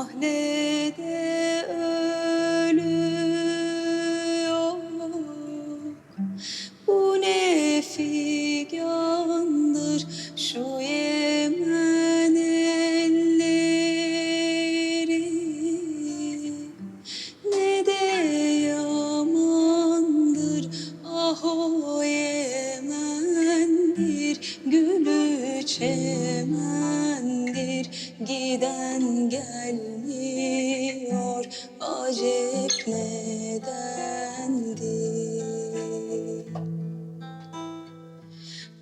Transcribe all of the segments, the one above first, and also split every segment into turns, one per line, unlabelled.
sahnede ölüyor. Bu ne figandır şu Yemen elleri. Ne de yamandır ah o Yemen'dir Gülü çemen Giden gelmiyor acep nedendir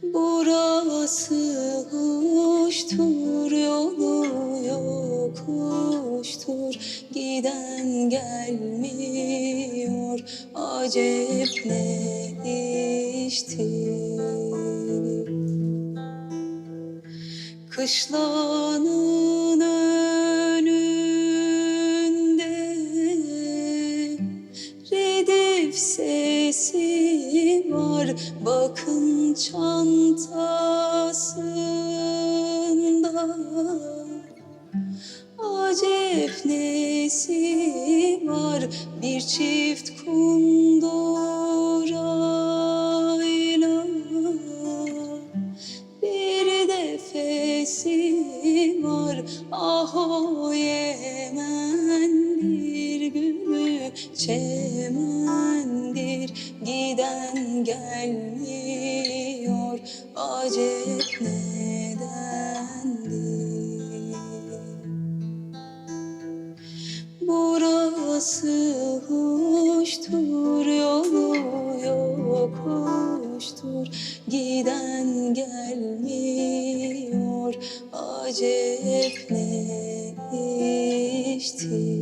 Burası kuştur yolu yokuştur Giden gelmiyor acep ne iştir Kışlanın önünde. Redif sesi var bakın çantasında. Acep nesi var bir çift kundurayla defesi var ah o Yemen'dir gülü çemendir giden gelmiyor acep nedendir Burası hoştur yolu yokuştur. Giden gelmiyor iştir